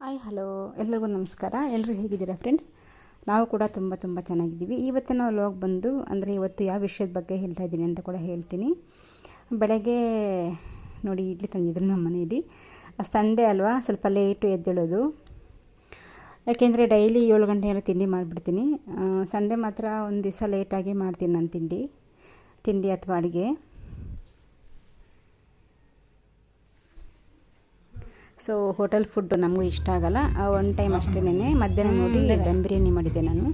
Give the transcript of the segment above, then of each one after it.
Hi hello ಎಲ್ರಿಗೂ ನಮಸ್ಕಾರ. ಎಲ್ಲರೂ ಹೇಗಿದ್ದೀರಾ ಫ್ರೆಂಡ್ಸ್ ನಾವು ಕೂಡ ತುಂಬ ತುಂಬ ಚೆನ್ನಾಗಿದ್ದೀವಿ. ನಾವು ವ್ಲಾಗ್ ಬಂದು ಅಂದರೆ ಇವತ್ತು ಯಾವ ವಿಷಯದ ಬಗ್ಗೆ ಹೇಳ್ತಾ ಇದ್ದೀನಿ ಅಂತ ಕೂಡ ಹೇಳ್ತೀನಿ. ಬೆಳಗ್ಗೆ ನೋಡಿ ಇಡ್ಲಿ ತಂದಿದ್ರು ನಮ್ಮ ಮನೆಯಲ್ಲಿ. ಸಂಡೇ ಅಲ್ವಾ? ಸ್ವಲ್ಪ ಲೇಟು ಎದ್ದೇಳೋದು. ಯಾಕೆಂದರೆ ಡೈಲಿ ಏಳು ಗಂಟೆಗೆಲ್ಲ ತಿಂಡಿ ಮಾಡಿಬಿಡ್ತೀನಿ. ಸಂಡೇ ಮಾತ್ರ ಒಂದು ದಿವಸ ಲೇಟಾಗಿ ಮಾಡ್ತೀನಿ ನಾನು ತಿಂಡಿ. ತಿಂಡಿ ಅಥವಾ ಅಡುಗೆ. ಸೊ ಹೋಟೆಲ್ ಫುಡ್ ನಮಗೂ ಇಷ್ಟ ಆಗಲ್ಲ. ಒನ್ ಟೈಮ್ ಅಷ್ಟೇನೆ ಮಧ್ಯಾಹ್ನ ನೋಡಿ ದಮ್ ಬಿರಿಯಾನಿ ಮಾಡಿದ್ದೆ ನಾನು.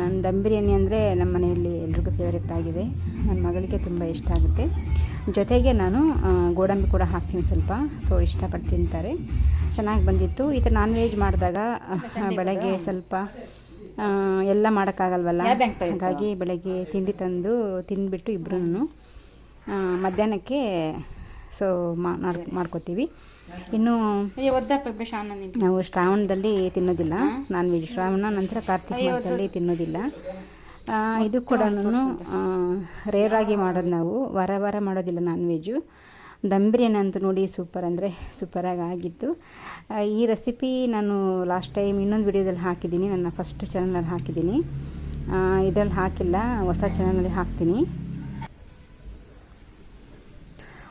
ನಾನು ದಮ್ ಬಿರಿಯಾನಿ ಅಂದರೆ ನಮ್ಮ ಮನೆಯಲ್ಲಿ ಎಲ್ರಿಗೂ ಫೇವ್ರೆಟ್ ಆಗಿದೆ. ನನ್ನ ಮಗಳಿಗೆ ತುಂಬ ಇಷ್ಟ ಆಗುತ್ತೆ. ಜೊತೆಗೆ ನಾನು ಗೋಡಂಬಿ ಕೂಡ ಹಾಕ್ತೀನಿ ಸ್ವಲ್ಪ. ಸೊ ಇಷ್ಟಪಟ್ಟು ತಿಂತಾರೆ. ಚೆನ್ನಾಗಿ ಬಂದಿತ್ತು. ಈ ಥರ ನಾನ್ ವೆಜ್ ಮಾಡಿದಾಗ ಬೆಳಗ್ಗೆ ಸ್ವಲ್ಪ ಎಲ್ಲ ಮಾಡೋಕ್ಕಾಗಲ್ವಲ್ಲ? ಹಾಗಾಗಿ ಬೆಳಗ್ಗೆ ತಿಂಡಿ ತಂದು ತಿಂದುಬಿಟ್ಟು ಇಬ್ಬರೂ ಮಧ್ಯಾಹ್ನಕ್ಕೆ ಸೊ ಮಾಡ್ಕೋತೀವಿ. ಇನ್ನು ನಾವು ಶ್ರಾವಣದಲ್ಲಿ ತಿನ್ನೋದಿಲ್ಲ. ನಾನ್ ವೆಜ್ ಶ್ರಾವಣ ನಂತರ ಕಾರ್ತಿಕ ಮಾಸದಲ್ಲಿ ತಿನ್ನೋದಿಲ್ಲ. ಇದು ಕೂಡ ರೇರಾಗಿ ಮಾಡೋದು ನಾವು. ವಾರ ವಾರ ಮಾಡೋದಿಲ್ಲ ನಾನ್ ವೆಜ್ಜು ದಮ್ ಬಿರಿಯಾನಿ ಅಂತೂ ನೋಡಿ ಸೂಪರ್ ಅಂದರೆ ಸೂಪರಾಗಿ ಆಗಿತ್ತು ಈ ರೆಸಿಪಿ ನಾನು ಲಾಸ್ಟ್ ಟೈಮ್ ಇನ್ನೊಂದು ವಿಡಿಯೋದಲ್ಲಿ ಹಾಕಿದ್ದೀನಿ. ನನ್ನ ಫಸ್ಟ್ ಚಾನಲಲ್ಲಿ ಹಾಕಿದ್ದೀನಿ. ಇದರಲ್ಲಿ ಹಾಕಿಲ್ಲ. ಹೊಸ ಚಾನಲಲ್ಲಿ ಹಾಕ್ತೀನಿ.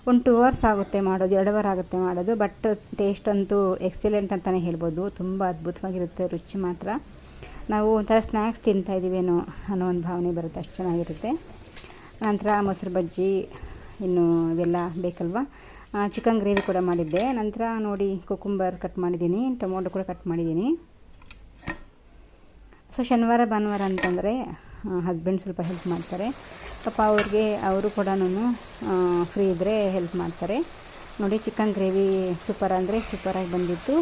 ಒಂದು ಟೂ ಅವರ್ಸ್ ಆಗುತ್ತೆ ಮಾಡೋದು, ಎರಡು ಅವರ್ ಆಗುತ್ತೆ ಮಾಡೋದು ಬಟ್ ಟೇಸ್ಟ್ ಅಂತೂ ಎಕ್ಸಲೆಂಟ್ ಅಂತಲೇ ಹೇಳ್ಬೋದು. ತುಂಬ ಅದ್ಭುತವಾಗಿರುತ್ತೆ, ರುಚಿ ಮಾತ್ರ. ನಾವು ಒಂಥರ ಸ್ನ್ಯಾಕ್ಸ್ ತಿಂತಾ ಇದ್ದೀವೇನೋ ಅನ್ನೋ ಒಂದು ಭಾವನೆ ಬರುತ್ತೆ, ಅಷ್ಟು ಚೆನ್ನಾಗಿರುತ್ತೆ. ನಂತರ ಮೊಸರು ಬಜ್ಜಿ, ಇನ್ನು ಇವೆಲ್ಲ ಬೇಕಲ್ವ? ಚಿಕನ್ ಗ್ರೇವಿ ಕೂಡ ಮಾಡಿದ್ದೆ. ನಂತರ ನೋಡಿ ಕುಕುಂಬರ್ ಕಟ್ ಮಾಡಿದ್ದೀನಿ, ಟೊಮೊಟೊ ಕೂಡ ಕಟ್ ಮಾಡಿದ್ದೀನಿ. ಸೊ ಶನಿವಾರ, ಭಾನುವಾರ ಅಂತಂದರೆ ಹಸ್ಬೆಂಡ್ ಸ್ವಲ್ಪ ಹೆಲ್ಪ್ ಮಾಡ್ತಾರೆ. ಪಾಪ ಅವ್ರಿಗೆ, ಅವರು ಕೂಡ ಫ್ರೀ ಇದ್ದರೆ ಹೆಲ್ಪ್ ಮಾಡ್ತಾರೆ. ನೋಡಿ, ಚಿಕನ್ ಗ್ರೇವಿ ಸೂಪರ್ ಅಂದರೆ ಸೂಪರಾಗಿ ಬಂದಿತ್ತು.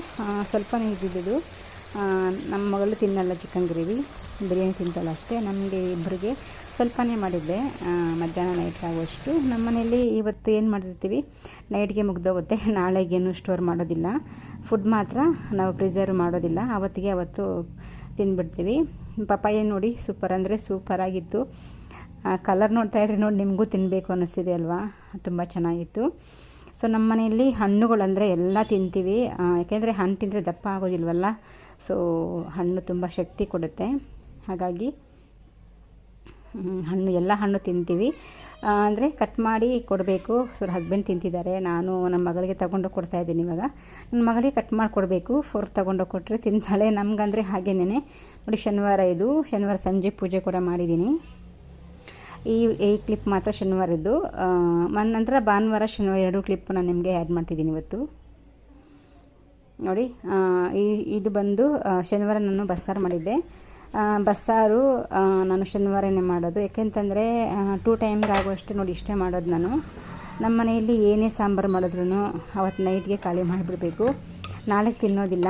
ಸ್ವಲ್ಪ ಇದ್ದಿದ್ದು ನಮ್ಮ ಮಗಳು ತಿನ್ನಲ್ಲ ಚಿಕನ್ ಗ್ರೇವಿ. ಬಿರಿಯಾನಿ ತಿಂತಲ್ಲ ಅಷ್ಟೇ. ನಮಗೆ ಇಬ್ಬರಿಗೆ ಸ್ವಲ್ಪನೇ ಮಾಡಿದ್ದೆ. ಮಧ್ಯಾಹ್ನ ನೈಟ್ ಆಗುವಷ್ಟು. ನಮ್ಮ ಮನೇಲಿ ಇವತ್ತು ಏನು ಮಾಡಿರ್ತೀವಿ? ನೈಟ್ಗೆ ಮುಗ್ದೋಗುತ್ತೆ. ನಾಳೆಗೇನು ಸ್ಟೋರ್ ಮಾಡೋದಿಲ್ಲ. ಫುಡ್ ಮಾತ್ರ ನಾವು ಪ್ರಿಸರ್ವ್ ಮಾಡೋದಿಲ್ಲ. ಅವತ್ತಿಗೆ ಅವತ್ತು ತಿಂದ್ಬಿಡ್ತೀವಿ ಪಪ್ಪಾಯ ನೋಡಿ ಸೂಪರ್ ಅಂದರೆ ಸೂಪರಾಗಿತ್ತು ಕಲರ್ ನೋಡ್ತಾ ಇದ್ರೆ ನೋಡಿ ನಿಮಗೂ ತಿನ್ನಬೇಕು ಅನ್ನಿಸ್ತಿದೆ ಅಲ್ವಾ? ತುಂಬ ಚೆನ್ನಾಗಿತ್ತು. ಸೊ ನಮ್ಮ ಮನೆಯಲ್ಲಿ ಹಣ್ಣುಗಳಂದರೆ ಎಲ್ಲ ತಿಂತೀವಿ. ಯಾಕೆಂದರೆ ಹಣ್ಣು ತಿಂದರೆ ದಪ್ಪ ಆಗೋದಿಲ್ವಲ್ಲ? ಸೊ ಹಣ್ಣು ತುಂಬ ಶಕ್ತಿ ಕೊಡುತ್ತೆ. ಹಾಗಾಗಿ ಹಣ್ಣು, ಎಲ್ಲ ಹಣ್ಣು ತಿಂತೀವಿ. ಅಂದರೆ ಕಟ್ ಮಾಡಿ ಕೊಡಬೇಕು. ಸೊ ಹಸ್ಬೆಂಡ್ ತಿಂತಿದ್ದಾರೆ. ನಾನು ನನ್ನ ಮಗಳಿಗೆ ತಗೊಂಡೋಗಿ ಕೊಡ್ತಾ ಇದ್ದೀನಿ ಇವಾಗ. ನನ್ನ ಮಗಳಿಗೆ ಕಟ್ ಮಾಡಿ ಕೊಡಬೇಕು. ಫೋರ್ ತಗೊಂಡೋಗಿ ಕೊಟ್ಟರೆ ತಿಂತಾಳೆ. ನಮಗಂದರೆ ಹಾಗೇನೇ ನೋಡಿ, ಶನಿವಾರ ಇದು. ಶನಿವಾರ ಸಂಜೆ ಪೂಜೆ ಕೂಡ ಮಾಡಿದ್ದೀನಿ. ಈ ಈ ಕ್ಲಿಪ್ ಮಾತ್ರ ಶನಿವಾರದ್ದು. ನಂತರ ಭಾನುವಾರ, ಶನಿವಾರ ಎರಡು ಕ್ಲಿಪ್ ನಾನು ನಿಮಗೆ ಆ್ಯಡ್ ಮಾಡ್ತಿದ್ದೀನಿ ಇವತ್ತು. ನೋಡಿ ಈ, ಇದು ಬಂದು ಶನಿವಾರ ನಾನು ಬಸ್ಸಾರು ಮಾಡಿದ್ದೆ. ಬಸ್ಸಾರು ನಾನು ಶನಿವಾರನೇ ಮಾಡೋದು. ಯಾಕೆಂತಂದರೆ ಟೂ ಟೈಮ್ಗೆ ಆಗುವಷ್ಟು ನೋಡಿ ಇಷ್ಟೇ ಮಾಡೋದು ನಾನು. ನಮ್ಮ ಮನೆಯಲ್ಲಿ ಏನೇ ಸಾಂಬಾರು ಮಾಡಿದ್ರು ಅವತ್ತು ನೈಟ್ಗೆ ಖಾಲಿ ಮಾಡಿಬಿಡಬೇಕು. ನಾಳೆ ತಿನ್ನೋದಿಲ್ಲ.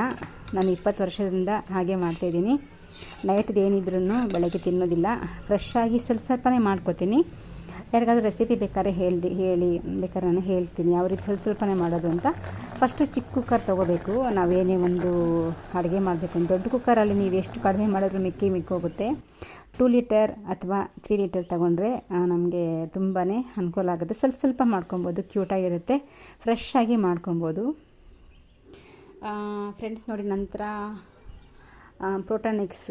ನಾನು ಇಪ್ಪತ್ತು ವರ್ಷದಿಂದ ಹಾಗೆ ಮಾಡ್ತಾಯಿದ್ದೀನಿ ನೈಟ್ದು ಬೆಳಗ್ಗೆ ತಿನ್ನೋದಿಲ್ಲ. ಫ್ರೆಶ್ ಆಗಿ ಸ್ವಲ್ಪ ಸ್ವಲ್ಪನೇ ಮಾಡ್ಕೋತೀನಿ. ಯಾರಿಗಾದ್ರೂ ರೆಸಿಪಿ ಬೇಕಾದ್ರೆ ಹೇಳಿ ಹೇಳಿ ಬೇಕಾದ್ರೆ ನಾನು ಹೇಳ್ತೀನಿ. ಅವ್ರಿಗೆ ಸ್ವಲ್ಪ ಸ್ವಲ್ಪನೇ ಮಾಡೋದು ಅಂತ. ಫಸ್ಟು ಚಿಕ್ಕ ಕುಕ್ಕರ್ ತೊಗೋಬೇಕು. ನಾವೇನೇ ಒಂದು ಅಡುಗೆ ಮಾಡಬೇಕು. ದೊಡ್ಡ ಕುಕ್ಕರಲ್ಲಿ ನೀವು ಎಷ್ಟು ಕಡಿಮೆ ಮಾಡಿದ್ರು ಮಿಕ್ಕಿ ಮಿಕ್ಕೋಗುತ್ತೆ ಟೂ ಲೀಟರ್ ಅಥವಾ ತ್ರೀ ಲೀಟರ್ ತೊಗೊಂಡ್ರೆ ನಮಗೆ ತುಂಬಾ ಅನುಕೂಲ ಆಗುತ್ತೆ. ಸ್ವಲ್ಪ ಸ್ವಲ್ಪ ಮಾಡ್ಕೊಬೋದು. ಕ್ಯೂಟಾಗಿರುತ್ತೆ ಫ್ರೆಶ್ ಆಗಿ ಮಾಡ್ಕೊಬೋದು. ಫ್ರೆಂಡ್ಸ್ ನೋಡಿ ನಂತರ ಪ್ರೋಟಾನಿಕ್ಸ್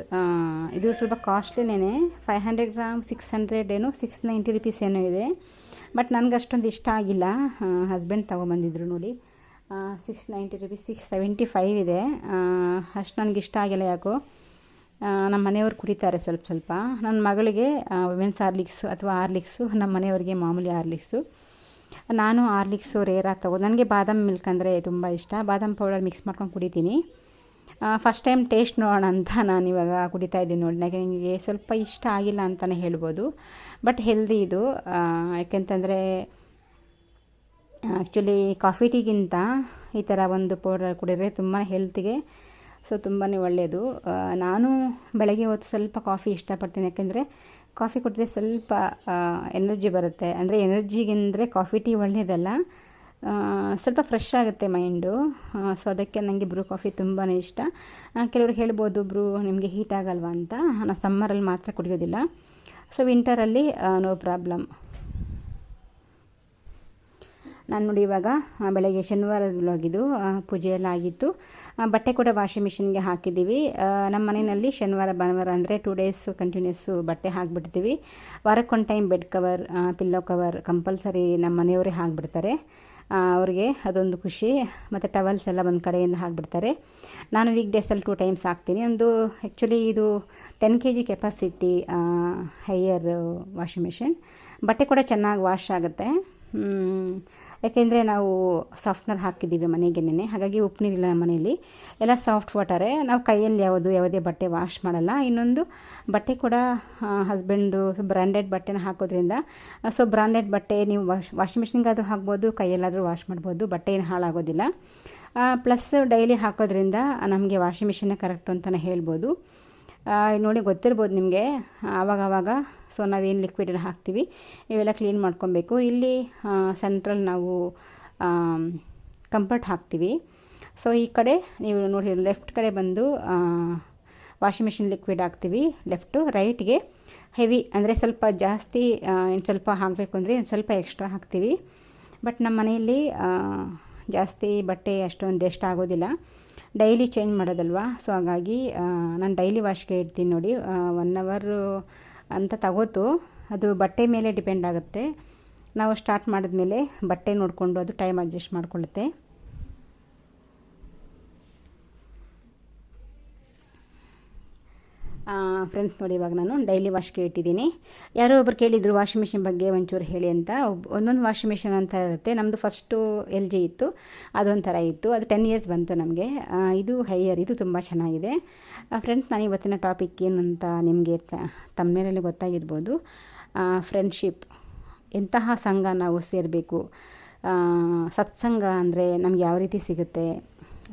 ಇದು ಸ್ವಲ್ಪ ಕಾಸ್ಟ್ಲಿನೇ five hundred gram six hundred ಏನೋ ಸಿಕ್ಸ್ ನೈಂಟಿ ರುಪೀಸ್ ಏನೋ ಇದೆ. ಬಟ್ ನನಗೆ ಅಷ್ಟೊಂದು ಇಷ್ಟ ಆಗಿಲ್ಲ. ಹಸ್ಬೆಂಡ್ ತೊಗೊಂಬಂದಿದ್ರು ನೋಡಿ. Six ninety rupees six seventy five ಇದೆ. ಅಷ್ಟು ನನಗೆ ಇಷ್ಟ ಆಗಿಲ್ಲ ಯಾಕೋ. ನಮ್ಮ ಮನೆಯವರು ಕುಡಿತಾರೆ ಸ್ವಲ್ಪ ಸ್ವಲ್ಪ. ನನ್ನ ಮಗಳಿಗೆ ವುಮೆನ್ಸ್ ಆರ್ಲಿಕ್ಸು ಅಥವಾ ಆರ್ಲಿಕ್ಸು ನಮ್ಮ ಮನೆಯವ್ರಿಗೆ ಮಾಮೂಲಿ ಆರ್ಲಿಕ್ಸು ನಾನು ಆರ್ಲಿಕ್ಸು ರೇರಾಗಿ ತಗೋ ನನಗೆ ಬಾದಾಮಿ ಮಿಲ್ಕ್ ಅಂದರೆ ತುಂಬ ಇಷ್ಟ. ಬಾದಾಮಿ ಪೌಡರ್ ಮಿಕ್ಸ್ ಮಾಡ್ಕೊಂಡು ಕುಡಿತೀನಿ. ಫಸ್ಟ್ ಟೈಮ್ ಟೇಸ್ಟ್ ನೋಡೋಣ ಅಂತ ನಾನು ಇವಾಗ ಕುಡಿತಾ ಇದ್ದೀನಿ ನೋಡಿ. ನನಗೆ ನನಗೆ ಸ್ವಲ್ಪ ಇಷ್ಟ ಆಗಿಲ್ಲ ಅಂತಲೇ ಹೇಳ್ಬೋದು. ಬಟ್ ಹೆಲ್ದಿ ಇದು. ಯಾಕೆಂತಂದರೆ ಆ್ಯಕ್ಚುಲಿ ಕಾಫಿ ಟೀಗಿಂತ ಈ ಥರ ಒಂದು ಪೌಡರ್ ಕುಡಿದ್ರೆ ತುಂಬಾ ಹೆಲ್ತಿಗೆ ಸೊ ತುಂಬಾ ಒಳ್ಳೆಯದು ನಾನು ಬೆಳಗ್ಗೆ ಹೊತ್ತು ಸ್ವಲ್ಪ ಕಾಫಿ ಇಷ್ಟಪಡ್ತೀನಿ. ಯಾಕೆಂದರೆ ಕಾಫಿ ಕುಡಿದ್ರೆ ಸ್ವಲ್ಪ ಎನರ್ಜಿ ಬರುತ್ತೆ. ಅಂದರೆ ಎನರ್ಜಿಗೆಂದರೆ ಕಾಫಿ ಟೀ ಒಳ್ಳೆಯದಲ್ಲ ಸ್ವಲ್ಪ ಫ್ರೆಶ್ ಆಗುತ್ತೆ ಮೈಂಡು ಸೊ ಅದಕ್ಕೆ ನನಗೆ ಬ್ರೂ ಕಾಫಿ ತುಂಬಾ ಇಷ್ಟ. ಕೆಲವರು ಹೇಳ್ಬೋದು ಬ್ರೂ ನಿಮಗೆ ಹೀಟ್ ಆಗಲ್ವಾ ಅಂತ. ನಾನು ಸಮ್ಮರಲ್ಲಿ ಮಾತ್ರ ಕುಡಿಯೋದಿಲ್ಲ. ಸೊ ವಿಂಟರಲ್ಲಿ ನೋ ಪ್ರಾಬ್ಲಮ್ ನಾನು ನೋಡಿ ಇವಾಗ ಬೆಳಗ್ಗೆ ಶನಿವಾರ ವ್ಲಾಗಿದು ಪೂಜೆ ಎಲ್ಲ ಆಗಿತ್ತು. ಬಟ್ಟೆ ಕೂಡ ವಾಷಿಂಗ್ ಮಿಷಿನ್ಗೆ ಹಾಕಿದ್ದೀವಿ. ನಮ್ಮ ಮನೆಯಲ್ಲಿ ಶನಿವಾರ, ಭಾನುವಾರ ಅಂದರೆ ಟೂ ಡೇಸು ಕಂಟಿನ್ಯೂಸ್ಸು ಬಟ್ಟೆ ಹಾಕಿಬಿಡ್ತೀವಿ. ವಾರಕ್ಕೊಂದು time bed cover pillow cover compulsory ನಮ್ಮ ಮನೆಯವರೇ ಹಾಕಿಬಿಡ್ತಾರೆ. ಅವ್ರಿಗೆ ಅದೊಂದು ಖುಷಿ. ಮತ್ತು ಟವಲ್ಸ್ ಎಲ್ಲ ಒಂದು ಕಡೆಯಿಂದ ಹಾಕಿಬಿಡ್ತಾರೆ. ನಾನು ವೀಕ್ ಡೇಸಲ್ಲಿ ಟೂ ಟೈಮ್ಸ್ ಹಾಕ್ತೀನಿ. ಒಂದು ಆ್ಯಕ್ಚುಲಿ ಇದು ten K G capacity Haier washing machine ಬಟ್ಟೆ ಕೂಡ ಚೆನ್ನಾಗಿ ವಾಶ್ ಆಗುತ್ತೆ. ಯಾಕೆಂದರೆ ನಾವು ಸಾಫ್ಟ್ನರ್ ಹಾಕಿದ್ದೀವಿ ಮನೆಗೇನೆ ಹಾಗಾಗಿ ಉಪ್ಪು ನೀರಿಲ್ಲ ನಮ್ಮ ಮನೆಯಲ್ಲಿ. ಎಲ್ಲ ಸಾಫ್ಟ್ ವಾಟರೇ ನಾವು ಕೈಯಲ್ಲಿ ಯಾವುದು, ಯಾವುದೇ ಬಟ್ಟೆ ವಾಶ್ ಮಾಡಲ್ಲ. ಇನ್ನೊಂದು ಬಟ್ಟೆ ಕೂಡ ಹಸ್ಬೆಂಡ್ದು ಬ್ರ್ಯಾಂಡೆಡ್ ಬಟ್ಟೆನ ಹಾಕೋದ್ರಿಂದ ಸೊ ಬ್ರ್ಯಾಂಡೆಡ್ ಬಟ್ಟೆ ನೀವು ವಾಶ್ ವಾಷಿಂಗ್ ಮಿಷಿನ್ಗಾದರೂ ಹಾಕ್ಬೋದು, ಕೈಯಲ್ಲಾದರೂ ವಾಶ್ ಮಾಡ್ಬೋದು. ಬಟ್ಟೆ ಏನು ಹಾಳಾಗೋದಿಲ್ಲ. ಪ್ಲಸ್ ಡೈಲಿ ಹಾಕೋದ್ರಿಂದ ನಮಗೆ ವಾಷಿಂಗ್ ಮಿಷಿನೇ ಕರೆಕ್ಟು ಅಂತಲೇ ಹೇಳ್ಬೋದು. ನೋಡಿ ಗೊತ್ತಿರ್ಬೋದು ನಿಮಗೆ. ಆವಾಗ ಆವಾಗ ಸೊ ನಾವೇನು ಲಿಕ್ವಿಡ್ ಎಲ್ಲ ಹಾಕ್ತೀವಿ, ಇವೆಲ್ಲ ಕ್ಲೀನ್ ಮಾಡ್ಕೊಬೇಕು. ಇಲ್ಲಿ ಸೆಂಟ್ರಲ್ ನಾವು ಕಂಫರ್ಟ್ ಹಾಕ್ತೀವಿ. ಸೊ ಈ ಕಡೆ ನೀವು ನೋಡಿ ಲೆಫ್ಟ್ ಕಡೆ ಬಂದು ವಾಷಿಂಗ್ ಮಿಷಿನ್ ಲಿಕ್ವಿಡ್ ಹಾಕ್ತೀವಿ ಲೆಫ್ಟು ರೈಟ್ಗೆ ಹೆವಿ ಅಂದರೆ ಸ್ವಲ್ಪ ಜಾಸ್ತಿ ಇನ್ನು ಸ್ವಲ್ಪ ಹಾಕಬೇಕು ಅಂದರೆ ಸ್ವಲ್ಪ ಎಕ್ಸ್ಟ್ರಾ ಹಾಕ್ತೀವಿ. ಬಟ್ ನಮ್ಮ ಮನೆಯಲ್ಲಿ ಜಾಸ್ತಿ ಬಟ್ಟೆ ಅಷ್ಟೊಂದು ಡೆಸ್ಟ್ ಆಗೋದಿಲ್ಲ. Daily change ಮಾಡೋದಲ್ವಾ? ಸೊ ಹಾಗಾಗಿ ನಾನು ಡೈಲಿ ವಾಶ್ಗೆ ಇಡ್ತೀನಿ ನೋಡಿ. ಒನ್ ಅವರು ಅಂತ ತಗೋತು. ಅದು ಬಟ್ಟೆ ಮೇಲೆ ಡಿಪೆಂಡ್ ಆಗುತ್ತೆ. ನಾವು ಸ್ಟಾರ್ಟ್ ಮಾಡಿದ್ಮೇಲೆ ಬಟ್ಟೆ ನೋಡಿಕೊಂಡು ಅದು ಟೈಮ್ ಅಡ್ಜಸ್ಟ್ ಮಾಡ್ಕೊಳ್ಳುತ್ತೆ. ಫ್ರೆಂಡ್ಸ್ ನೋಡಿ ಇವಾಗ ನಾನು ಡೈಲಿ ವಾಶ್ಗೆ ಇಟ್ಟಿದ್ದೀನಿ. ಯಾರೋ ಒಬ್ರು ಕೇಳಿದರು ವಾಷಿಂಗ್ ಮಿಷಿನ್ ಬಗ್ಗೆ ಒಂಚೂರು ಹೇಳಿ ಅಂತ. ಒಂದೊಂದು ವಾಷಿಂಗ್ ಮಿಷಿನ್ ಅಂತ ಇರುತ್ತೆ. ನಮ್ಮದು ಫಸ್ಟು ಎಲ್ ಜಿ ಇತ್ತು. ಅದೊಂಥರ ಇತ್ತು. ಅದು ಟೆನ್ ಇಯರ್ಸ್ ಬಂತು ನಮಗೆ. ಇದು ಹೈಯರ್ ಇದು ತುಂಬ ಚೆನ್ನಾಗಿದೆ. ಫ್ರೆಂಡ್ಸ್ ನಾನು ಇವತ್ತಿನ ಟಾಪಿಕ್ ಏನು ಅಂತ ನಿಮಗೆ ತಮ್ಮನೇಲಿ ಗೊತ್ತಾಗಿರ್ಬೋದು. ಫ್ರೆಂಡ್ಶಿಪ್ ಎಂತಹ ಸಂಘ ನಾವು ಸೇರಬೇಕು? ಸತ್ಸಂಗ ಅಂದರೆ ನಮ್ಗೆ ಯಾವ ರೀತಿ ಸಿಗುತ್ತೆ?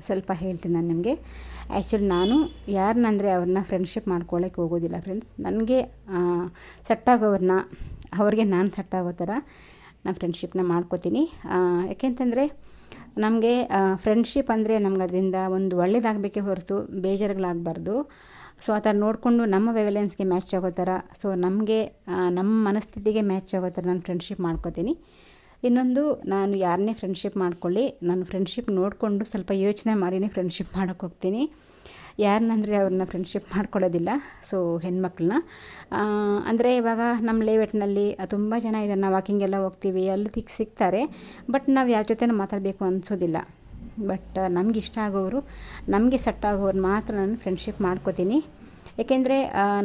ಸ್ವಲ್ಪ ಹೇಳ್ತೀನಿ ನಾನು ನಿಮಗೆ. ಆ್ಯಕ್ಚುಲಿ ನಾನು ಯಾರನ್ನಂದರೆ ಅವ್ರನ್ನ ಫ್ರೆಂಡ್ಶಿಪ್ ಮಾಡ್ಕೊಳ್ಳೋಕೆ ಹೋಗೋದಿಲ್ಲ ಫ್ರೆಂಡ್ಸ್ ನನಗೆ ಸೆಟ್ಟಾಗೋವ್ರನ್ನ ಅವ್ರಿಗೆ ನಾನು ಸೆಟ್ಟಾಗೋ ಥರ ನಾನು ಫ್ರೆಂಡ್ಶಿಪ್ನ ಮಾಡ್ಕೋತೀನಿ. ಯಾಕೆಂತಂದರೆ ನಮಗೆ ಫ್ರೆಂಡ್ಶಿಪ್ ಅಂದರೆ ನಮ್ಗೆ ಅದರಿಂದ ಒಂದು ಒಳ್ಳೇದಾಗಬೇಕೇ ಹೊರತು ಬೇಜಾರುಗಳಾಗಬಾರ್ದು. ಸೊ ಆ ಥರ ನೋಡಿಕೊಂಡು ನಮ್ಮ ವೆವಲೆನ್ಸ್ಗೆ ಮ್ಯಾಚ್ ಆಗೋ ಥರ ಸೊ ನಮಗೆ ನಮ್ಮ ಮನಸ್ಥಿತಿಗೆ ಮ್ಯಾಚ್ ಆಗೋ ಥರ ನಾನು ಫ್ರೆಂಡ್ಶಿಪ್ ಮಾಡ್ಕೋತೀನಿ. ಇನ್ನೊಂದು, ನಾನು ಯಾರನ್ನೇ ಫ್ರೆಂಡ್ಶಿಪ್ ಮಾಡ್ಕೊಳ್ಳಿ, ನಾನು ಫ್ರೆಂಡ್ಶಿಪ್ ನೋಡಿಕೊಂಡು ಸ್ವಲ್ಪ ಯೋಚನೆ ಮಾಡಿನೇ ಫ್ರೆಂಡ್ಶಿಪ್ ಮಾಡೋಕ್ಕೆ ಹೋಗ್ತೀನಿ. ಯಾರನ್ನಂದರೆ ಅವ್ರನ್ನ ಫ್ರೆಂಡ್ಶಿಪ್ ಮಾಡ್ಕೊಳ್ಳೋದಿಲ್ಲ ಸೊ ಹೆಣ್ಮಕ್ಳನ್ನ. ಅಂದರೆ ಇವಾಗ ನಮ್ಮ ಲೇಔಟ್ನಲ್ಲಿ ತುಂಬ ಜನ ಇದನ್ನ ವಾಕಿಂಗ್ ಎಲ್ಲ ಹೋಗ್ತೀವಿ, ಅಲ್ಲಿ ತಿಕ್ ಸಿಗ್ತಾರೆ ಬಟ್ ನಾವು ಯಾರ ಜೊತೆ ಮಾತಾಡಬೇಕು ಅನಿಸೋದಿಲ್ಲ. ಬಟ್ ನಮ್ಗೆ ಇಷ್ಟ ಆಗೋರು, ನಮಗೆ ಸೆಟ್ ಆಗೋರು ಮಾತ್ರ ನಾನು ಫ್ರೆಂಡ್ಶಿಪ್ ಮಾಡ್ಕೋತೀನಿ. ಏಕೆಂದರೆ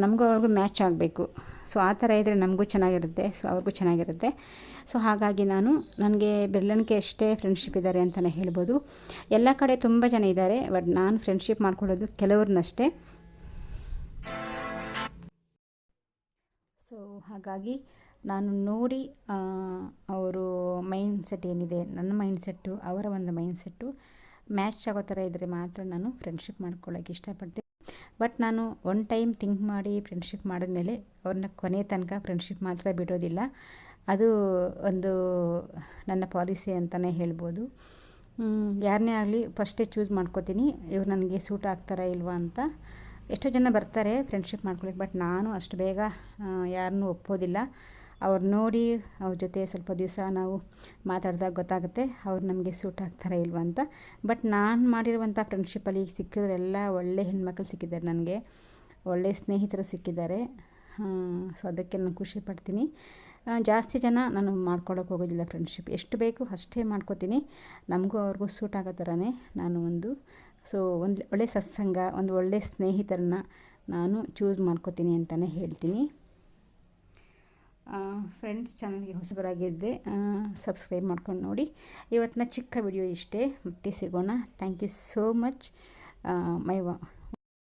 ನಮಗೂ ಅವ್ರಿಗೂ ಮ್ಯಾಚ್ ಆಗಬೇಕು. ಸೊ ಆ ಥರ ಇದ್ದರೆ ನಮಗೂ ಚೆನ್ನಾಗಿರುತ್ತೆ. ಸೊ ಅವ್ರಿಗೂ ಚೆನ್ನಾಗಿರುತ್ತೆ. ಸೊ ಹಾಗಾಗಿ ನಾನು ನನಗೆ ಬೆರಳಿಕೆ ಅಷ್ಟೇ ಫ್ರೆಂಡ್ಶಿಪ್ ಇದ್ದಾರೆ ಅಂತಲೇ ಹೇಳ್ಬೋದು. ಎಲ್ಲ ಕಡೆ ತುಂಬ ಜನ ಇದ್ದಾರೆ ಬಟ್ ನಾನು ಫ್ರೆಂಡ್ಶಿಪ್ ಮಾಡ್ಕೊಳ್ಳೋದು ಕೆಲವ್ರನ್ನಷ್ಟೇ. ಸೊ ಹಾಗಾಗಿ ನಾನು ನೋಡಿ ಅವರು ಮೈಂಡ್ ಸೆಟ್ ಏನಿದೆ, ನನ್ನ ಮೈಂಡ್ ಸೆಟ್ಟು ಅವರ ಒಂದು ಮೈಂಡ್ ಸೆಟ್ಟು ಮ್ಯಾಚ್ ಆಗೋ ಥರ ಇದ್ದರೆ ಮಾತ್ರ ನಾನು ಫ್ರೆಂಡ್ಶಿಪ್ ಮಾಡ್ಕೊಳ್ಳೋಕ್ಕೆ ಇಷ್ಟಪಡ್ತೀನಿ. ಬಟ್ ನಾನು ಒನ್ ಟೈಮ್ ಥಿಂಕ್ ಮಾಡಿ ಫ್ರೆಂಡ್ಶಿಪ್ ಮಾಡಿದ್ಮೇಲೆ ಅವ್ರನ್ನ ಕೊನೆ ತನಕ ಫ್ರೆಂಡ್ಶಿಪ್ ಮಾತ್ರ ಬಿಡೋದಿಲ್ಲ. ಅದು ಒಂದು ನನ್ನ ಪಾಲಿಸಿ ಅಂತಲೇ ಹೇಳ್ಬೋದು. ಯಾರನ್ನೇ ಆಗಲಿ ಫಸ್ಟೇ ಚೂಸ್ ಮಾಡ್ಕೋತೀನಿ. ಇವ್ರು ನನಗೆ ಸೂಟ್ ಆಗ್ತಾರಾ ಇಲ್ವಾ ಅಂತ. ಎಷ್ಟೋ ಜನ ಬರ್ತಾರೆ ಫ್ರೆಂಡ್ಶಿಪ್ ಮಾಡ್ಕೊಳ್ಳಿಕ್ಕೆ ಬಟ್ ನಾನು ಅಷ್ಟು ಬೇಗ ಯಾರನ್ನೂ ಒಪ್ಪೋದಿಲ್ಲ ಅವ್ರು ನೋಡಿ, ಅವ್ರ ಜೊತೆ ಸ್ವಲ್ಪ ದಿವಸ ನಾವು ಮಾತಾಡಿದಾಗ ಗೊತ್ತಾಗುತ್ತೆ ಅವ್ರು ನಮಗೆ ಸೂಟ್ ಆಗ್ತಾರೆ ಇಲ್ವಾ ಅಂತ. ಬಟ್ ನಾನು ಮಾಡಿರುವಂಥ ಫ್ರೆಂಡ್ಶಿಪ್ಪಲ್ಲಿ ಈಗ ಸಿಕ್ಕಿರೋರೆಲ್ಲ ಒಳ್ಳೆ ಹೆಣ್ಮಕ್ಳು ಸಿಕ್ಕಿದ್ದಾರೆ ನನಗೆ. ಒಳ್ಳೆ ಸ್ನೇಹಿತರು ಸಿಕ್ಕಿದ್ದಾರೆ. ಸೊ ಅದಕ್ಕೆ ನಾನು ಖುಷಿ ಪಡ್ತೀನಿ. ಜಾಸ್ತಿ ಜನ ನಾನು ಮಾಡ್ಕೊಳ್ಳೋಕೆ ಹೋಗೋದಿಲ್ಲ ಫ್ರೆಂಡ್ಶಿಪ್ ಎಷ್ಟು ಬೇಕು ಅಷ್ಟೇ ಮಾಡ್ಕೋತೀನಿ. ನಮಗೂ ಅವ್ರಿಗೂ ಸೂಟ್ ಆಗೋ ಥರನೇ ನಾನು ಒಂದು ಸೊ ಒಂದು ಒಳ್ಳೆ ಸತ್ಸಂಗ, ಒಂದು ಒಳ್ಳೆ ಸ್ನೇಹಿತರನ್ನ ನಾನು ಚೂಸ್ ಮಾಡ್ಕೋತೀನಿ ಅಂತಲೇ ಹೇಳ್ತೀನಿ. ಫ್ರೆಂಡ್ಸ್ ಚಾನಲ್ಗೆ ಹೊಸಬರಾಗಿದ್ದೆ ಸಬ್ಸ್ಕ್ರೈಬ್ ಮಾಡ್ಕೊಂಡು ನೋಡಿ. ಇವತ್ತಿನ ಚಿಕ್ಕ ವಿಡಿಯೋ ಇಷ್ಟೇ. ಮತ್ತೆ ಸಿಗೋಣ. Thank you so much my